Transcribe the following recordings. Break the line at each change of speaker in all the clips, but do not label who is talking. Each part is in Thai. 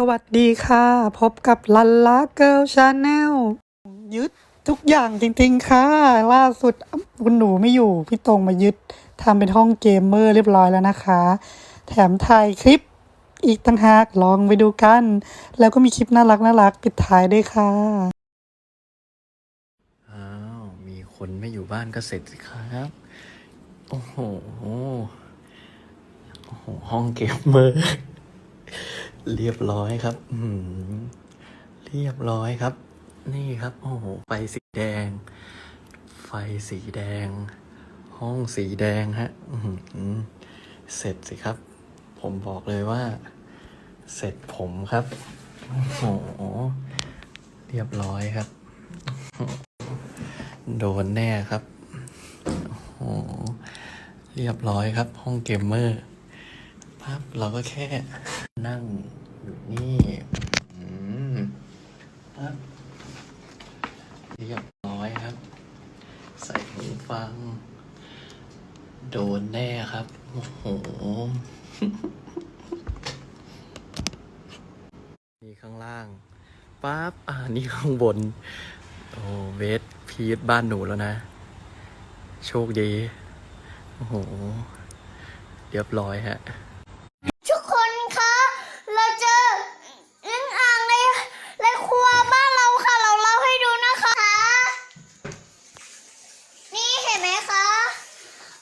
สวัสดีค่ะ พบกับลันลาเกิลชาแนลยึดทุกอย่างจริงๆค่ะ ล่าสุดคุณหนูไม่อยู่ พี่ตรงมายึดทำเป็นห้องเกมเมอร์เรียบร้อยแล้วนะคะ แถมถ่ายคลิปอีกต่างหากลองไปดูกัน แล้วก็มีคลิปน่ารักน่ารักปิดท้ายด้วยค่ะ
อ้าว มีคนไม่อยู่บ้านก็เสร็จสิครับ โอ้โห โอ้โห ห้องเกมเมอร์ เรียบร้อยครับอืเรียบร้อยครับ นี่ครับ โอ้โห ไฟสีแดง ไฟสีแดง ห้องสีแดงฮะอืเสร็จสิครับ ผมบอกเลยว่า เสร็จผมครับ โอ้โห เรียบร้อยครับ โดนแน่ครับ โอ้โห เรียบร้อยครับ ห้องเกมเมอร์ ปั๊บเราก็แค่นั่งอยู่นี่อืมปั๊บเรียบร้อยครับ ใส่หูฟัง โดนแน่ครับ โอ้โห นี่ข้างล่างปั๊บอ่านี่ข้างบน โอ้เวทพีทบ้านหนูแล้วนะ โชคดี โอ้โห เรียบร้อยฮะ
ทุกคนคะ เราเจออึ้งอ่างในในครัวบ้านเราค่ะ เราเล่าให้ดูนะคะ นี่เห็นไหมคะ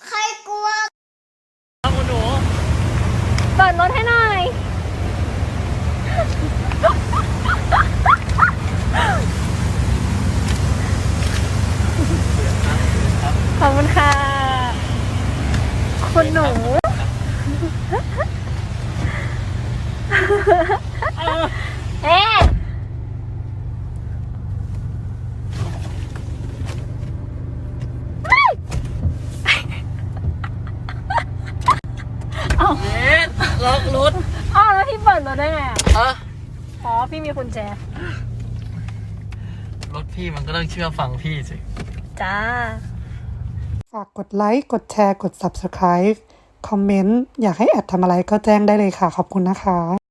ใครกลัว
เปิดรถให้หน่อย ขอบคุณค่ะ คุณหนู เอ๊ะ
ล็อกรถ
อ้าวแล้ว พี่เปิดรถได้ไงอะ
อะ
อ๋อ พี่มีกุญแจ
รถพี่มันก็ต้องเชื่อฟังพี่สิ
จ้า
ฝากกดไลค์ กดแชร์ กด Subscribe คอมเมนต์ อยากให้แอดทำอะไรก็แจ้งได้เลยค่ะ ขอบคุณนะคะ